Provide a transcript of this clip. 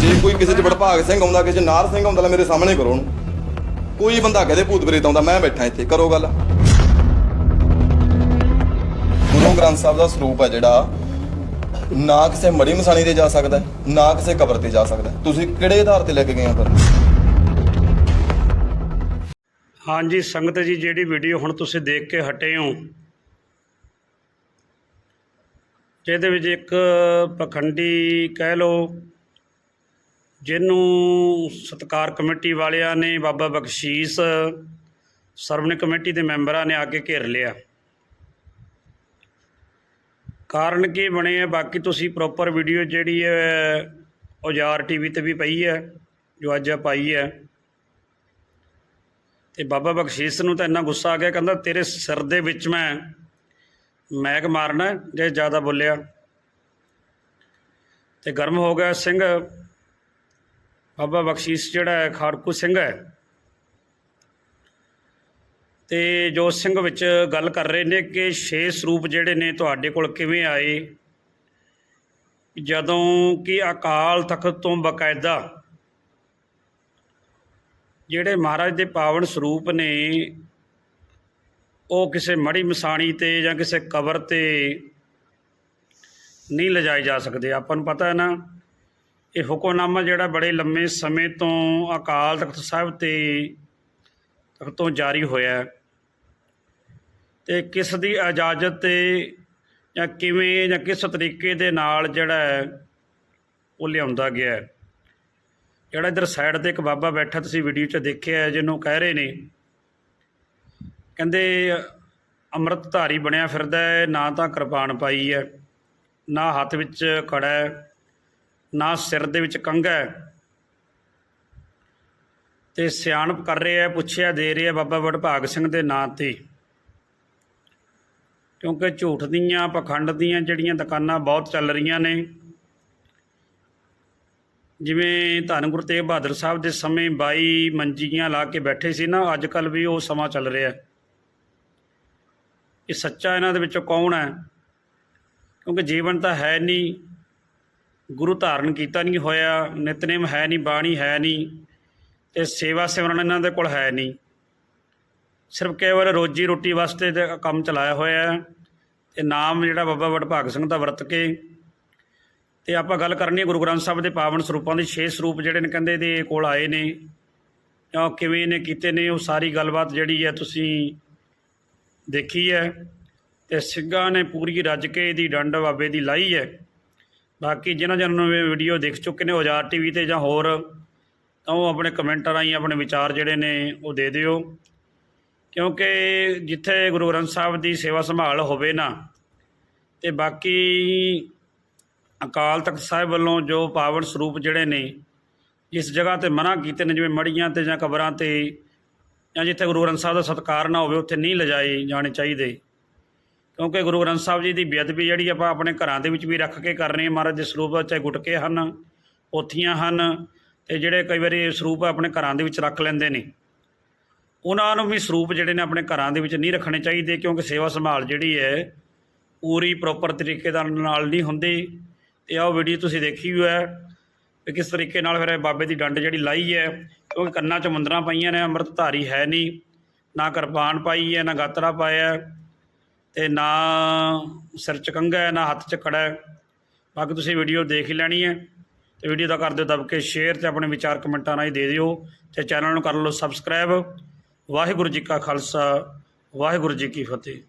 ਜੇ ਕੋਈ ਕਿਸੇ ਚ ਵਡਭਾਗ ਸਿੰਘ ਆਉਂਦਾ, ਕਿਸੇ ਚ ਨਾਰ ਸਿੰਘ ਆਉਂਦਾ, ਲੈ ਮੇਰੇ ਸਾਹਮਣੇ ਕਰੋ ਉਹਨੂੰ। ਕੋਈ ਬੰਦਾ ਕਹਦੇ ਭੂਤ ਪ੍ਰੇਤ ਆਉਂਦਾ, ਮੈਂ ਬੈਠਾ ਇੱਥੇ, ਕਰੋ ਗੱਲ। ਗੁਰੂ ਗ੍ਰੰਥ ਸਾਹਿਬ ਦਾ ਸਰੂਪ ਹੈ ਜਿਹੜਾ, ਨਾ ਕਿਸੇ ਮੜੀ ਮਸਾਣੀ ਤੇ ਜਾ ਸਕਦਾ, ਨਾ ਕਿਸੇ ਕਬਰ ਤੇ ਜਾ ਸਕਦਾ। ਤੁਸੀਂ ਕਿਹੜੇ ਆਧਾਰ ਤੇ ਲੈ ਕੇ ਗਏ ਆ ਫਿਰ? ਹਾਂਜੀ, ਸੰਗਤ ਜੀ, ਜਿਹੜੀ ਵੀਡੀਓ ਹੁਣ ਤੁਸੀਂ ਦੇਖ ਕੇ ਹਟੇ ਹੋ, ਜਿਹਦੇ ਵਿੱਚ ਇੱਕ ਪਖੰਡੀ ਕਹਿ ਲਓ ਜਿਹਨੂੰ ਸਤਕਾਰ ਕਮੇਟੀ ਵਾਲਿਆਂ ਨੇ ਬਾਬਾ ਬਖਸ਼ੀਸ਼ ਸਰਵਣ ਕਮੇਟੀ ਦੇ ਮੈਂਬਰਾਂ ਨੇ ਆ ਕੇ ਘੇਰ ਲਿਆ। ਕਾਰਨ ਕੀ ਬਣੇ ਆ? ਬਾਕੀ ਤੁਸੀਂ ਪ੍ਰੋਪਰ ਵੀਡੀਓ ਜਿਹੜੀ ਹੈ, ਔਜ਼ਾਰ ਟੀਵੀ ਤੇ ਵੀ ਪਈ ਹੈ, ਜੋ ਅੱਜ ਆ ਪਾਈ ਹੈ। ਤੇ ਬਾਬਾ ਬਖਸ਼ੀਸ਼ ਨੂੰ ਤਾਂ ਇੰਨਾ ਗੁੱਸਾ ਆ ਗਿਆ, ਕਹਿੰਦਾ ਤੇਰੇ ਸਿਰ ਦੇ ਵਿੱਚ ਮੈਂ ਮੈਗ ਮਾਰਨਾ ਜੇ ਜ਼ਿਆਦਾ ਬੋਲਿਆ। ਤੇ ਗਰਮ ਹੋ ਗਿਆ ਸਿੰਘ। ਬਾਬਾ ਬਖਸ਼ੀਸ਼ ਜਿਹੜਾ ਹੈ ਖਾੜਕੂ ਸਿੰਘ ਹੈ। ਤੇ ਜੋਤ ਸਿੰਘ ਵਿੱਚ ਗੱਲ ਕਰ ਰਹੇ ਨੇ ਕਿ ਛੇ ਸਰੂਪ ਜਿਹੜੇ ਨੇ ਤੁਹਾਡੇ ਕੋਲ ਕਿਵੇਂ ਆਏ? ਜਦੋਂ ਕਿ ਅਕਾਲ ਤਖਤ ਤੋਂ ਬਕਾਇਦਾ ਜਿਹੜੇ ਮਹਾਰਾਜ ਦੇ ਪਾਵਨ ਸਰੂਪ ਨੇ, ਉਹ ਕਿਸੇ ਮੜੀ ਮਸਾਣੀ ਤੇ ਜਾਂ ਕਿਸੇ ਕਬਰ ਤੇ ਨਹੀਂ ਲਿਜਾਏ ਜਾ ਸਕਦੇ। ਆਪਾਂ ਨੂੰ ਪਤਾ ਹੈ ਨਾ ਇਹ ਹੁਕਮਨਾਮਾ ਜਿਹੜਾ ਬੜੇ ਲੰਮੇ ਸਮੇਂ ਤੋਂ ਅਕਾਲ ਤਖਤ ਸਾਹਿਬ ਤੇ ਤਖਤ ਤੋਂ ਜਾਰੀ ਹੋਇਆ ਹੈ। ਤੇ ਕਿਸ ਦੀ ਇਜਾਜ਼ਤ ਤੇ ਜਾਂ ਕਿਵੇਂ ਜਾਂ ਕਿਸ ਤਰੀਕੇ ਦੇ ਨਾਲ ਜਿਹੜਾ ਉਹ ਲਿਆਉਂਦਾ ਗਿਆ ਜਿਹੜਾ ਇਧਰ ਸਾਈਡ ਤੇ ਇੱਕ ਬਾਬਾ ਬੈਠਾ ਤੁਸੀਂ ਵੀਡੀਓ 'ਚ ਦੇਖਿਆ ਜਿਹਨੂੰ ਕਹਿ ਰਹੇ ਨੇ, ਕਹਿੰਦੇ ਅੰਮ੍ਰਿਤ ਧਾਰੀ ਬਣਿਆ ਫਿਰਦਾ ਹੈ, ਨਾ ਤਾਂ ਕਿਰਪਾਨ ਪਾਈ ਹੈ, ਨਾ ਹੱਥ ਵਿੱਚ ਕੜਾ ਹੈ। ਨਾ ਸਿਰ ਦੇ ਵਿੱਚ ਕੰਘਾ ਹੈ। ਤੇ ਸਿਆਣਪ ਕਰ ਰਿਹਾ ਪੁੱਛਿਆ, ਦੇ ਰਿਹਾ ਬਾਬਾ ਵਡਭਾਗ ਸਿੰਘ ਦੇ ਨਾਂ ਤੇ। ਕਿਉਂਕਿ ਝੂਠ ਦੀਆਂ, ਪਖੰਡ ਦੀਆਂ ਜਿਹੜੀਆਂ ਦੁਕਾਨਾਂ ਬਹੁਤ ਚੱਲ ਰਹੀਆਂ ਨੇ, ਜਿਵੇਂ ਧੰਨ ਗੁਰੂ ਤੇਗ ਬਹਾਦਰ ਸਾਹਿਬ ਦੇ ਸਮੇਂ 22 ਮੰਜੀਆਂ ਲਾ ਕੇ ਬੈਠੇ ਸੀ ਨਾ ਅੱਜ ਕੱਲ ਵੀ ਉਹ ਸਮਾਂ ਚੱਲ ਰਿਹਾ ਇਹ ਸੱਚਾ ਇਹਨਾਂ ਦੇ ਵਿੱਚੋਂ ਕੌਣ ਹੈ? ਕਿਉਂਕਿ ਜੀਵਨ ਤਾਂ ਹੈ ਨਹੀਂ। ਗੁਰੂ ਧਾਰਨ ਕੀਤਾ ਨਹੀਂ ਹੋਇਆ, ਨਿਤਨੇਮ ਹੈ ਨਹੀਂ, ਬਾਣੀ ਹੈ ਨਹੀਂ ਤੇ ਸੇਵਾ ਸਿਮਰਨ ਇਹਨਾਂ ਦੇ ਕੋਲ ਹੈ ਨਹੀਂ। ਸਿਰਫ ਕੇਵਲ ਰੋਜੀ ਰੋਟੀ ਵਾਸਤੇ ਕੰਮ ਚਲਾਇਆ ਹੋਇਆ ਹੈ ਤੇ ਨਾਮ ਜਿਹੜਾ ਬਾਬਾ ਵਡਭਾਗ ਸਿੰਘ ਦਾ ਵਰਤ ਕੇ ਤੇ ਆਪਾਂ ਗੱਲ ਕਰਨੀ ਹੈ ਗੁਰੂ ਗ੍ਰੰਥ ਸਾਹਿਬ ਦੇ ਪਾਵਨ ਸਰੂਪਾਂ ਦੇ 6 ਸਰੂਪ ਜਿਹੜੇ ਨੇ ਕਹਿੰਦੇ ਦੇ ਕੋਲ ਆਏ ਨੇ। ਜਾਂ ਕਿਵੇਂ ਨੇ, ਕੀਤੇ ਨੇ, ਉਹ ਸਾਰੀ ਗੱਲਬਾਤ ਜਿਹੜੀ ਹੈ ਤੁਸੀਂ ਦੇਖੀ ਹੈ ਤੇ ਸਿੰਘਾਂ ਨੇ ਪੂਰੀ ਰੱਜ ਕੇ ਇਹਦੀ ਡੰਡ ਬਾਬੇ ਦੀ ਲਾਈ ਹੈ। ਬਾਕੀ ਜਿਨ੍ਹਾਂ ਜਿਹਨਾਂ ਨੂੰ ਇਹ ਵੀਡੀਓ ਦੇਖ ਚੁੱਕੇ ਨੇ ਔਜ਼ਾਰ ਟੀਵੀ ਤੇ ਜਾਂ ਹੋਰ, ਤਾਂ ਉਹ ਆਪਣੇ ਕਮੈਂਟਾਂ ਰਾਹੀਂ ਆਪਣੇ ਵਿਚਾਰ ਜਿਹੜੇ ਨੇ ਉਹ ਦੇ ਦਿਓ। ਕਿਉਂਕਿ ਜਿੱਥੇ ਗੁਰੂ ਗ੍ਰੰਥ ਸਾਹਿਬ ਦੀ ਸੇਵਾ ਸੰਭਾਲ ਹੋਵੇ ਨਾ, ਤੇ ਬਾਕੀ ਅਕਾਲ ਤਖਤ ਸਾਹਿਬ ਵੱਲੋਂ ਜੋ ਪਾਵਨ ਸਰੂਪ ਜਿਹੜੇ ਨੇ, ਜਿਸ ਜਗ੍ਹਾ ਤੇ ਮਨਾ ਕੀਤੇ ਨੇ, ਜਿਵੇਂ ਮੜੀਆਂ ਤੇ ਜਾਂ ਕਬਰਾਂ ਤੇ, ਜਾਂ ਜਿੱਥੇ ਗੁਰੂ ਗ੍ਰੰਥ ਸਾਹਿਬ ਦਾ ਸਤਿਕਾਰ ਨਾ ਹੋਵੇ, ਉੱਥੇ ਨਹੀਂ ਲਿਜਾਏ ਜਾਣੇ ਚਾਹੀਦੇ। ਕਿਉਂਕਿ ਗੁਰੂ ਗ੍ਰੰਥ ਸਾਹਿਬ ਜੀ ਦੀ ਬੇਅਦਬੀ ਜਿਹੜੀ ਆਪਾਂ ਆਪਣੇ ਘਰਾਂ ਦੇ ਵਿੱਚ ਵੀ ਰੱਖ ਕੇ ਕਰ ਰਹੇ ਹਾਂ, ਮਹਾਰਾਜ ਦੇ ਸਰੂਪ ਚਾਹੇ ਗੁਟਕੇ ਹਨ, ਪੋਥੀਆਂ ਹਨ ਤੇ ਜਿਹੜੇ ਕਈ ਵਾਰੀ ਸਰੂਪ ਆਪਣੇ ਘਰਾਂ ਦੇ ਵਿੱਚ ਰੱਖ ਲੈਂਦੇ ਨੇ। ਉਹਨਾਂ ਨੂੰ ਵੀ ਸਰੂਪ ਜਿਹੜੇ ਨੇ ਆਪਣੇ ਘਰਾਂ ਦੇ ਵਿੱਚ ਨਹੀਂ ਰੱਖਣੇ ਚਾਹੀਦੇ ਕਿਉਂਕਿ ਸੇਵਾ ਸੰਭਾਲ ਜਿਹੜੀ ਹੈ, ਪੂਰੀ ਪ੍ਰੋਪਰ ਤਰੀਕੇ ਦਾ ਨਾਲ ਨਹੀਂ ਹੁੰਦੀ। ਤੇ ਆਹ ਵੀਡੀਓ ਤੁਸੀਂ ਦੇਖੀ ਹੋਈ ਹੈ ਕਿ ਕਿਸ ਤਰੀਕੇ ਨਾਲ ਫਿਰ ਬਾਬੇ ਦੀ ਡੰਡ ਜਿਹੜੀ ਲਾਈ ਹੈ, ਕਿਉਂਕਿ ਕੰਨਾਂ 'ਚ ਮੁੰਦਰਾਂ ਪਾਈਆਂ ਨੇ, ਅੰਮ੍ਰਿਤਧਾਰੀ ਹੈ ਨਹੀਂ, ਨਾ ਕਿਰਪਾਨ ਪਾਈ ਹੈ, ਨਾ ਗਾਤਰਾ ਪਾਇਆ। ਤੇ ਨਾ ਸਿਰ 'ਚ ਕੰਘਾ ਹੈ, ਨਾ ਹੱਥ 'ਚ ਕੜਾ ਹੈ। ਬਾਕੀ ਤੁਸੀਂ ਵੀਡੀਓ ਦੇਖ ਹੀ ਲੈਣੀ ਹੈ ਤੇ ਵੀਡੀਓ ਦਾ ਕਰ ਦਿਓ ਦਬ ਕੇ ਸ਼ੇਅਰ ਤੇ ਆਪਣੇ ਵਿਚਾਰ ਕਮੈਂਟਾਂ ਰਾਹੀਂ ਦੇ ਦਿਓ ਤੇ ਚੈਨਲ ਨੂੰ ਕਰ ਲਓ ਸਬਸਕ੍ਰਾਈਬ। ਵਾਹਿਗੁਰੂ ਜੀ ਕਾ ਖਾਲਸਾ, ਵਾਹਿਗੁਰੂ ਜੀ ਕੀ ਫਤਿਹ।